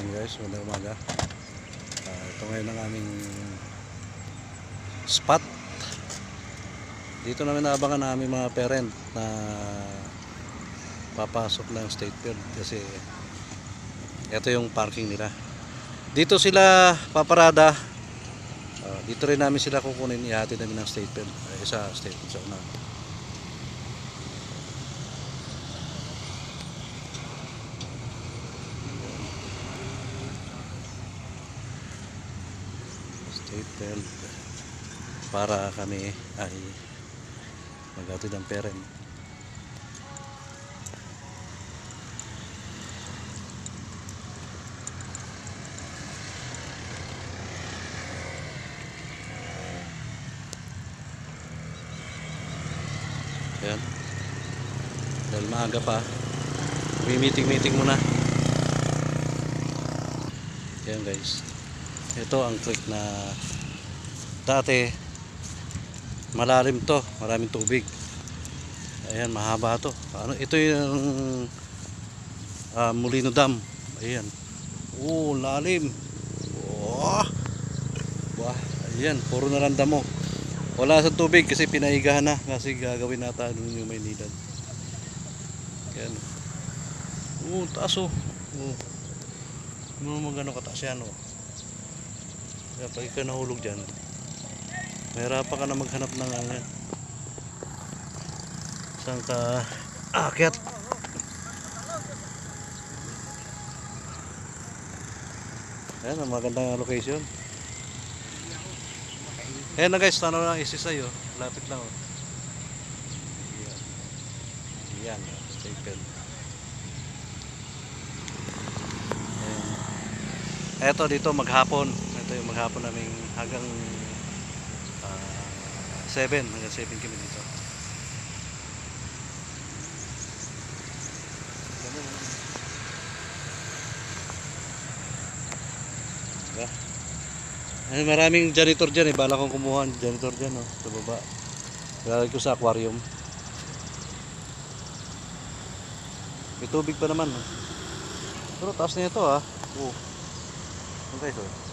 Ayan guys, magandang umaga. Ah, ito ngayon ang aming spot. Dito namin naabangan ang aming mga parent na papasok ng state field kasi ito yung parking nila. Dito sila paparada. Ah, dito rin namin sila kukunin, ihatid namin ng state field. Ay, isa state field sa una. Stated para kami ay maghatid ng parent yan dahil maaga pa may meeting meeting muna. Yan guys ito ang creek na dati malalim to maraming tubig. Ayan mahaba to. Ano ito yung ah, Molino Dam. Ayan. Oh lalim. Oh wah ayan puro na lang damo. Wala sa tubig kasi pinaigahan na kasi gagawin nata yung may nilad ayan. Oh taas oh. Oh ano mo gano'ng kataas yan oh kaya pag ikaw nahulog dyan, mahirapan ka na maghanap ng ano yan. Saan ka aakyat? Ayan, ang magandang location. Ayan na guys, tanaw na isi sa'yo. Lapit lang oh. Yan. Yan, staple. Ayan. Eto dito maghapon. Maghapon naming hanggang ah, 7. Hanggang 7 kami dito. Ano. Diba? Maraming janitor dyan eh. Bala kong kumuha ng janitor dyan oh, sa baba. Lalagay ko sa aquarium. May tubig pa naman. Oh. Pero taas na ito ah. Oh. Ano guys oh.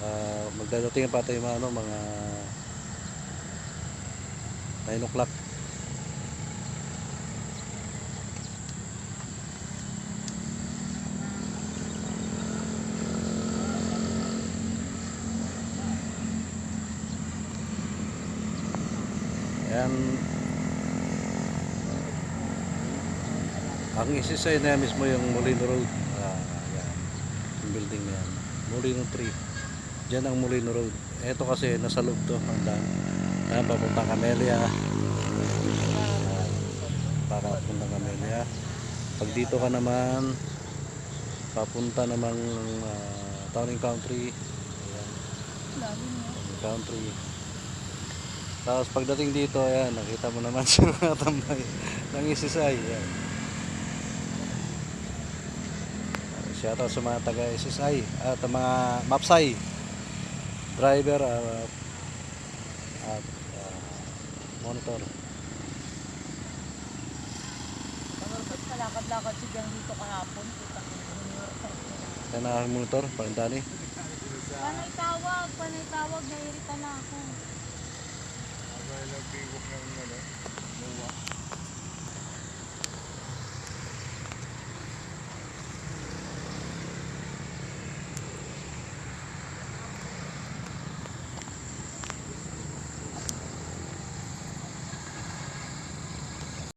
Ah, magdadating pa tayo mga ano, mga 9 o'clock. Ayan. Ang isisay na mismo yung Molino Road. Ah, yan. Yung building na yan. Molino 3. Diyan ang Molino Road. Ito kasi nasa loob to. Ang daan. Ayan, papuntang Camellia. Ayan. Para papuntang Camellia. Pag dito ka naman, papunta namang uh, Town and Country. Ayan. Country. Tapos pagdating dito, ayan, nakita mo naman sa mga tambay ng isisay. Ayan. Shoutout sa mga taga SSI at mga MAPSAI driver uh, at uh, monitor. Palakad-lakad si Jan dito kahapon. Yan ang monitor, Palintani. Panay tawag, panay tawag, nairita na ako. जायला ते गोपनानंदाला नऊ